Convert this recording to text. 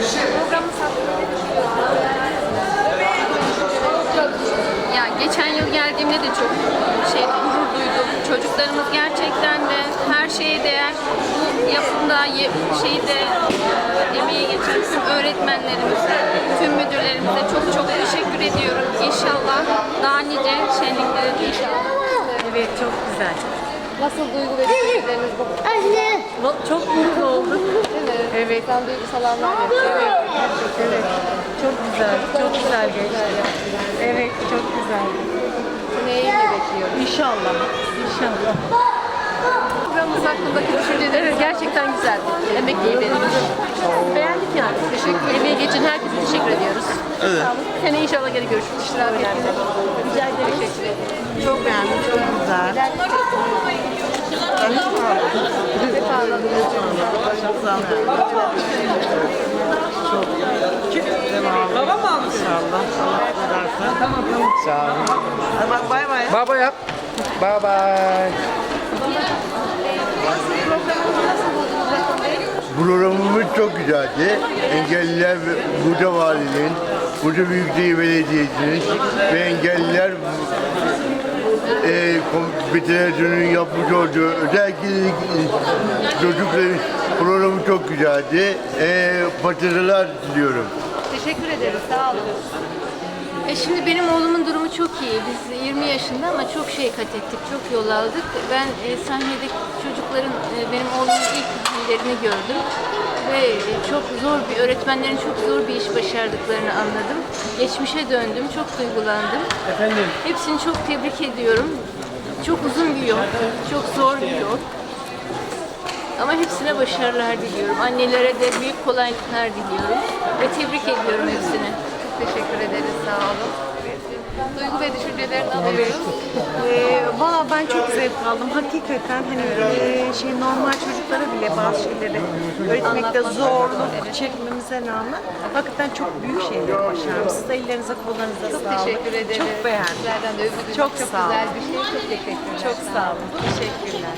Programı Ya geçen yıl geldiğimde de çok şey gurur duydum. Çocuklarımız gerçekten de her şeye değer. Bu yapımda ye- şeyde e, emeği geçen tüm öğretmenlerimize, tüm müdürlerimize çok çok teşekkür ediyorum. İnşallah daha nice şenliklere inşallah. Evet çok güzel. Nasıl duygu ve düşünceleriniz bu? Anne. Çok mutlu olduk. Evet. Sen duygusal anlar yapıyorsun. Evet. Çok güzel. Çok güzel geçti. Evet çok güzel. Seneye iyi bekliyorum. İnşallah. İnşallah. Programımız hakkındaki düşünceleriniz gerçekten güzeldi. Emek iyi benim. Beğendik yani. Teşekkür ederim. Emeği geçen herkese teşekkür ediyoruz. Evet. Sene inşallah geri görüşürüz. İştirak önemli. Rica ederim. Teşekkür ederim. Çok beğendim. Çok güzel. Baba mı almış? İnşallah. Allah ederse. Tamam tamam. Sağ olun. Hadi bak bay bay. Baba yap. Bye bye. Programımız çok güzeldi. Engelliler ve Bursa Valiliğin, Bursa Büyükşehir Belediyesi'nin ve engelliler e, Konfederasyonunun yapmış olduğu özellikle çocukların programı çok güzeldi. E, başarılar diliyorum. Teşekkür ederiz. Sağ olun. E şimdi benim oğlumun durumu çok iyi. Biz 20 yaşında ama çok şey kat ettik, çok yol aldık. Ben e, sahnedeki çocukların, e, benim oğlumun ilk hallerini gördüm. Ve e, çok zor bir, öğretmenlerin çok zor bir iş başardıklarını anladım. Geçmişe döndüm, çok duygulandım. Efendim. Hepsini çok tebrik ediyorum. Çok uzun bir yol, çok zor bir yol. Ama hepsine başarılar diliyorum. Annelere de büyük kolaylıklar diliyorum. Ve tebrik ediyorum hepsini. Teşekkür ederiz. Sağ olun. Duygu ve düşüncelerini alıyoruz. Ee, Valla ben çok zevk aldım. Hakikaten hani e, şey normal çocuklara bile bazı şeyleri öğretmekte zorluk çekmemize rağmen hakikaten çok büyük şeyler başarmışsınız. Ellerinize kollarınıza Çok sağlık. teşekkür ederim. Çok beğendim. Sizlerden de övgü duymak Çok çok sağ olun. güzel bir şey. Çok teşekkürler. Çok sağ olun. Teşekkürler.